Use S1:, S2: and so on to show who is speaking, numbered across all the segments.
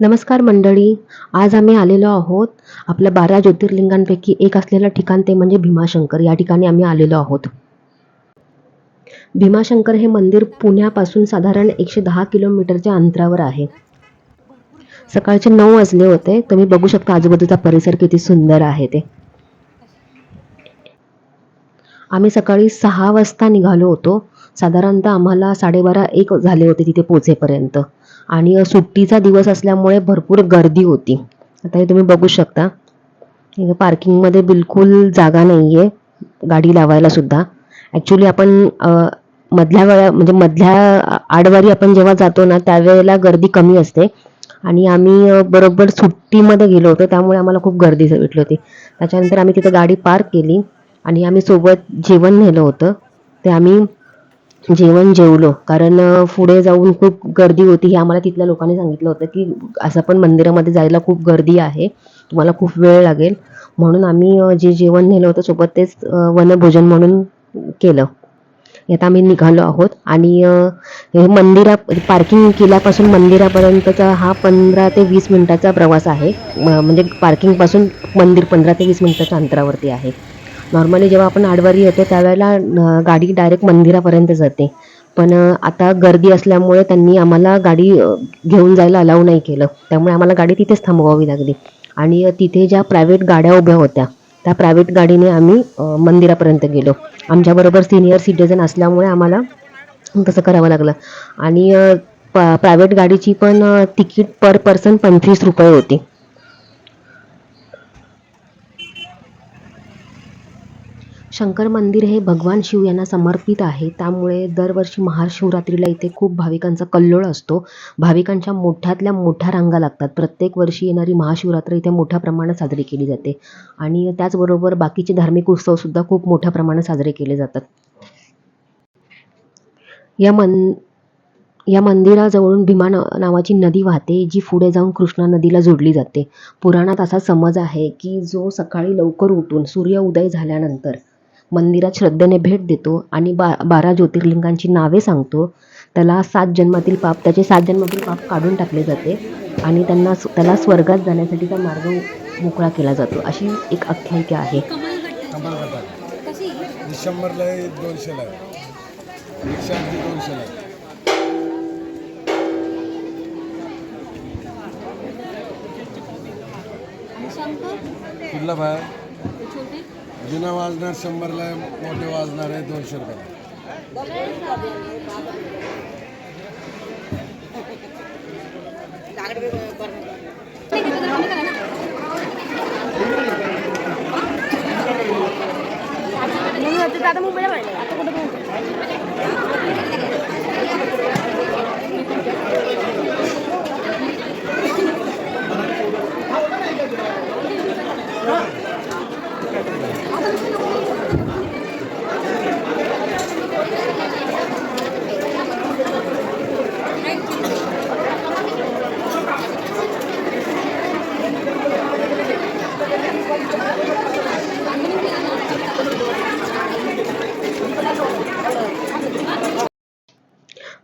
S1: नमस्कार मंडळी आज आम्ही आलेलो आहोत आपल्या बारा ज्योतिर्लिंगांपैकी एक असलेलं ठिकाण ते म्हणजे भीमाशंकर. या ठिकाणी आम्ही आलेलो आहोत. भीमाशंकर हे मंदिर पुण्यापासून साधारण एकशे दहा किलोमीटरच्या अंतरावर आहे. सकाळचे नऊ वाजले होते तुम्ही बघू शकता आजूबाजूचा परिसर किती सुंदर आहे ते. आम्ही सकाळी सहा वाजता निघालो होतो. साधारणतः आम्हाला साडेबारा एक झाले होते तिथे पोचेपर्यंत. आणि सुट्टीचा दिवस असल्यामुळे भरपूर गर्दी होती. आता हे तुम्ही बघू शकता. पार्किंगमध्ये बिलकुल जागा नाही आहे गाडी लावायला सुद्धा. ॲक्च्युली आपण मधल्या वेळा म्हणजे मधल्या आडवारी आपण जेव्हा जातो ना त्यावेळेला गर्दी कमी असते. आणि आम्ही बरोबर सुट्टीमध्ये गेलो होतो त्यामुळे आम्हाला खूप गर्दी भेटली होती. त्याच्यानंतर आम्ही तिथं गाडी पार्क केली. आणि आम्ही सोबत जेवण नेलं होतं. ते आम्ही जेवण जेवलो. कारण पुढे जाऊन खूप गर्दी होती. हे आम्हाला तिथल्या लोकांनी सांगितलं होतं की असं पण मंदिरामध्ये जायला खूप गर्दी आहे. तुम्हाला खूप वेळ लागेल. म्हणून आम्ही जे जेवण नेलं होतं सोबत तेच वनभोजन म्हणून केलं. आता आम्ही निघालो आहोत. आणि हे मंदिरा पार्किंग किल्ल्यापासून मंदिरापर्यंतचा हा पंधरा ते वीस मिनिटाचा प्रवास आहे. म- म्हणजे पार्किंगपासून मंदिर पंधरा ते वीस मिनिटाच्या अंतरावरती आहे. नॉर्मली जेव्हा आपण आडवारी येतो त्यावेळेला गाडी डायरेक्ट मंदिरापर्यंत जाते. पण आता गर्दी असल्यामुळे त्यांनी आम्हाला गाडी घेऊन जायला अलाव नाही केलं. त्यामुळे आम्हाला गाडी तिथेच थांबवावी लागली. आणि तिथे ज्या प्रायव्हेट गाड्या उभ्या होत्या त्या प्रायव्हेट गाडीने आम्ही मंदिरापर्यंत गेलो. आमच्याबरोबर सिनियर सिटीजन असल्यामुळे आम्हाला तसं करावं लागलं. आणि प्रायव्हेट गाडीची पण तिकीट पर पर्सन पंचवीस रुपये होती. शंकर मंदिर हे भगवान शिव यांना समर्पित आहे. त्यामुळे दरवर्षी महाशिवरात्रीला इथे खूप भाविकांचा कल्लोळ असतो. भाविकांच्या मोठ्यातल्या मोठ्या रांगा लागतात. प्रत्येक वर्षी येणारी महाशिवरात्र इथे मोठ्या प्रमाणात साजरी केली जाते. आणि त्याचबरोबर बाकीचे धार्मिक उत्सवसुद्धा खूप मोठ्या प्रमाणात साजरे केले जातात. या मन या मंदिराजवळून भीमा नावाची नदी वाहते जी पुढे जाऊन कृष्णा नदीला जोडली जाते. पुराणात असा समज आहे की जो सकाळी लवकर उठून सूर्य उदय झाल्यानंतर मंदिरात श्रद्धेने भेट देतो आणि बा बारा ज्योतिर्लिंगांची नावे सांगतो. त्याला सात जन्मातील पाप त्याचे सात जन्मातील पाप काढून टाकले जाते आणि त्यांना त्याला स्वर्गात जाण्यासाठीचा मार्ग मोकळा केला जातो. अशी एक आख्यायिका आहे.
S2: ही शंभरला दोनशेला एकशे दोनशेला कुठला जुना वाजणार शंभरला मोठे वाजणार आहे दोनशे रुपये.
S3: आता मुंबईला आता कुठं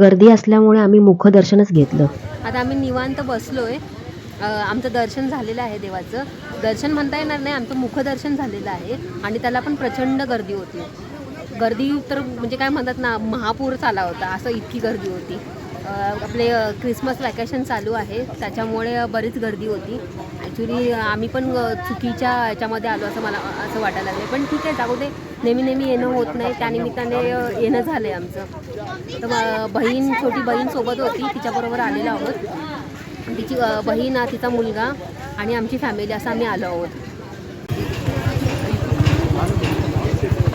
S1: गर्दी असल्यामुळे आम्ही मुखदर्शनच घेतलं.
S3: आता आम्ही निवांत बसलोय. आमचं दर्शन झालेलं आहे देवाचं. दर्शन म्हणता येणार नाही आमचं मुखदर्शन झालेलं आहे आणि त्याला पण प्रचंड गर्दी होती. गर्दी तर म्हणजे काय म्हणतात ना महापूरच आला होता असं इतकी गर्दी होती. आपले क्रिसमस वॅकेशन चालू आहे त्याच्यामुळे बरीच गर्दी होती. ॲक्च्युली आम्ही पण चुकीच्या याच्यामध्ये आलो असं मला असं वाटायला लागलं पण ठीक आहे जाऊ दे. नेहमी नेहमी येणं होत नाही त्यानिमित्ताने येणं झालं आहे आमचं. तर बहीण छोटी बहीण सोबत होती. तिच्याबरोबर आलेलो आहोत. तिची बहीण तिचा मुलगा आणि आमची फॅमिली असं आम्ही आलो आहोत.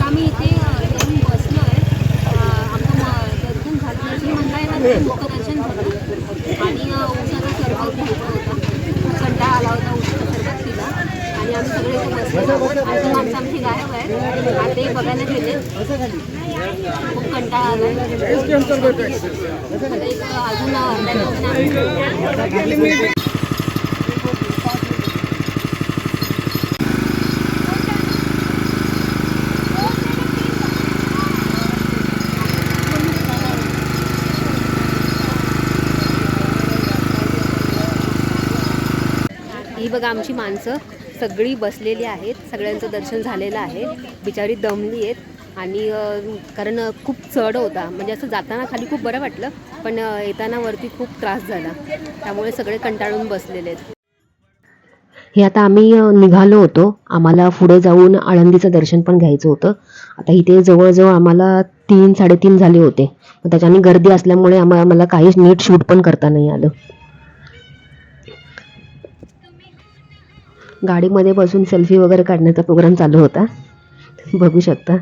S3: आम्ही इथे येऊन बसलो आहे. आमचं दर्शन झालं नाही. मुखदर्शन झालं आणि उसाचा सरबत होता. खूप कंटाळा आला होता उसाचा सरबत केला आणि आम्ही सगळे इथे बसलेलो आहोत. आणि आमची गायब आहे. बघायला गेले. खूप कंटाळा आला. अजून बघा आमची माणसं. सगळी बसलेली आहेत. सगळ्यांचं दर्शन झालेलं आहे. बिचारी दमली आहेत. आणि कारण खूप चढ होता. म्हणजे असं जाताना खाली खूप बरं वाटलं पण येताना वरती खूप त्रास झाला. त्यामुळे सगळे कंटाळून बसलेले आहेत.
S1: हे आता आम्ही निघालो होतो. आम्हाला पुढे जाऊन आळंदीचं दर्शन पण घ्यायचं होतं. आता इथे जवळजवळ आम्हाला तीन साडेतीन झाले होते. मग त्याच्याने गर्दी असल्यामुळे आम्हाला मला काहीच नीट शूट पण करता नाही आलं. गाडीमध्ये बसून सेल्फी वगैरे काढण्याचा प्रोग्राम चालू होता. बघू शकता.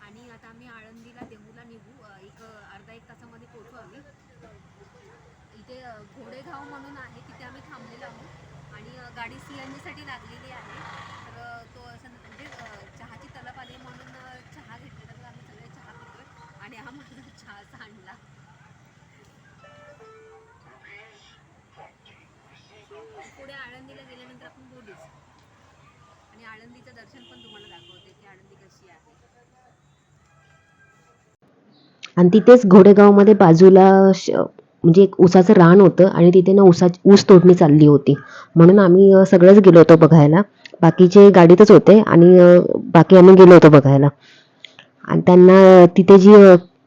S3: आणि आता आम्ही आळंदीला देहूला निघू. एक अर्धा एक तासामध्ये पोहोचू इथे घोडेगाव म्हणून आहे तिथे आम्ही थांबलेलो आहोत. आणि गाडी सी एन जीसाठी लागलेली आहे. तर तो असं म्हणजे चहाची तलप आली म्हणून चहा घेतलेला. तर आम्ही सगळे चहा पितोय. आणि हा माझा चहाचा आणला पुढे आळंदीला गेल्यानंतर आपण बोलूच आणि आळंदीचं दर्शन पण तुम्हाला दाखवते की आळंदी कशी आहे.
S1: आणि तिथेच घोडेगावमध्ये बाजूला म्हणजे एक ऊसाचं रान होतं आणि तिथे ना ऊसा ऊस तोडणी चालली होती. म्हणून आम्ही सगळंच सगळेच गेलो होतो बघायला. बाकीचे गाडीतच होते आणि बाकी आम्ही गेलो होतो बघायला. आणि त्यांना तिथे जी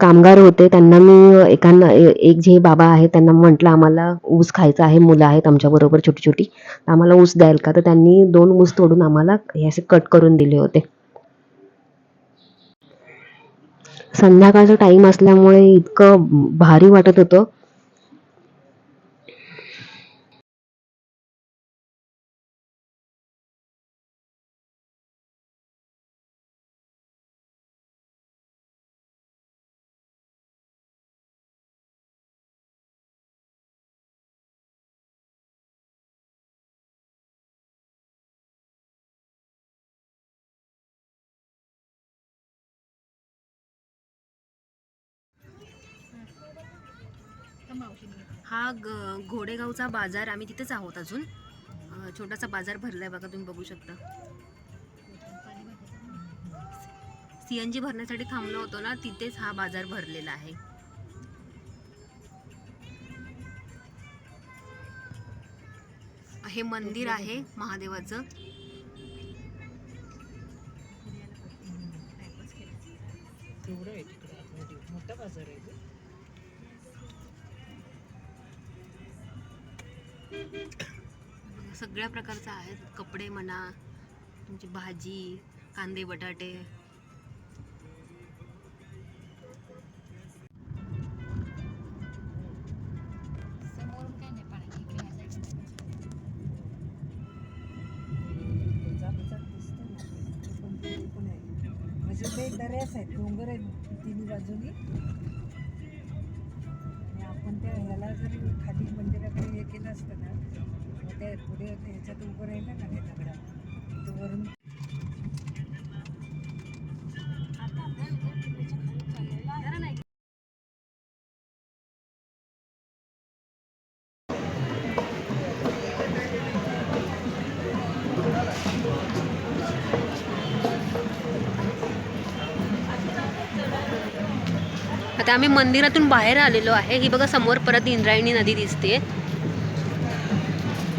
S1: कामगार होते त्यांना मी एकांना एक जे बाबा आहे त्यांना म्हटलं आम्हाला ऊस खायचा आहे मुलं आहेत आमच्याबरोबर छोटी छोटी तर आम्हाला ऊस द्याल का? तर त्यांनी दोन ऊस तोडून आम्हाला हे असे कट करून दिले होते. संध्याकाळचा टाइम असल्यामुळे इतकं भारी वाटत होतं.
S3: हा ग घोडेगावचा बाजार आम्ही तिथेच आहोत अजून. छोटासा बाजार भरलाय बघा तुम्ही बघू शकता. सी एन जी भरण्यासाठी थांबलो होतो ना तिथेच हा बाजार भरलेला आहे. हे मंदिर आहे महादेवाचं.
S4: आहे मोठा बाजार आहे
S3: सगळ्या प्रकारचं आहेत. कपडे म्हणा तुमची भाजी कांदे बटाटे.
S4: आहे. म्हणजे ते दऱ्याच आहेत डोंगर आहेत तिन्ही बाजूनी. आहेत पुढे ह्याच्यात उभं राहिलं ना त्या दगडात वरून
S3: आता आम्ही मंदिरातून बाहेर आलेलो आहे. ही बघा समोर परत इंद्रायणी नदी दिसते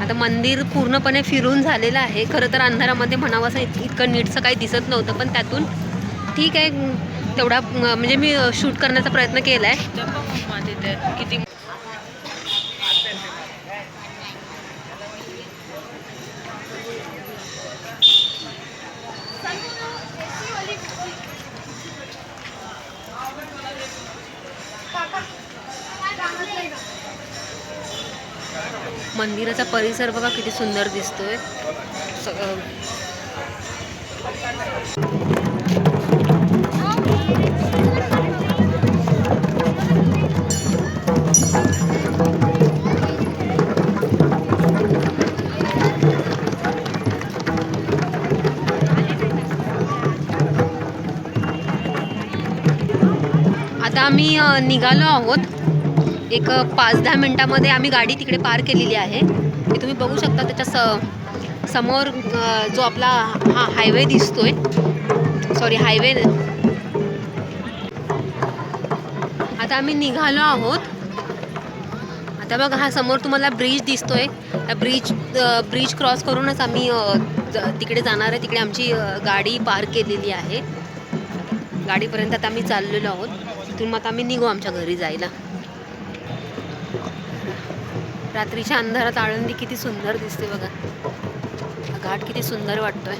S3: आता मंदिर पूर्णपणे फिरून झालेलं आहे. खरं तर अंधारामध्ये म्हणावं असं इत- इतकं नीटसं काही दिसत नव्हतं पण त्यातून ठीक आहे. तेवढा म्हणजे मी शूट करण्याचा प्रयत्न केला आहे.
S4: किती
S3: मंदिराचा परिसर बघा किती सुंदर दिसतोय. आता आम्ही निघालो आहोत. एक पाच दहा मिनटामध्ये आम्ही गाडी तिकडे पार केलेली आहे. ते तुम्ही बघू शकता त्याच्या स समोर जो आपला हा हायवे दिसतोय. सॉरी हायवे आता आम्ही निघालो आहोत. आता बघा हा समोर तुम्हाला ब्रिज दिसतोय. त्या ब्रिज ब्रिज क्रॉस करूनच आम्ही तिकडे जाणार आहे. तिकडे आमची गाडी पार केलेली आहे. गाडीपर्यंत आता आम्ही चाललेलो आहोत. तिथून मग आम्ही निघू आमच्या घरी जायला. रात्रीच्या अंधारात आळंदी किती सुंदर दिसते बघा. घाट किती सुंदर वाटतोय.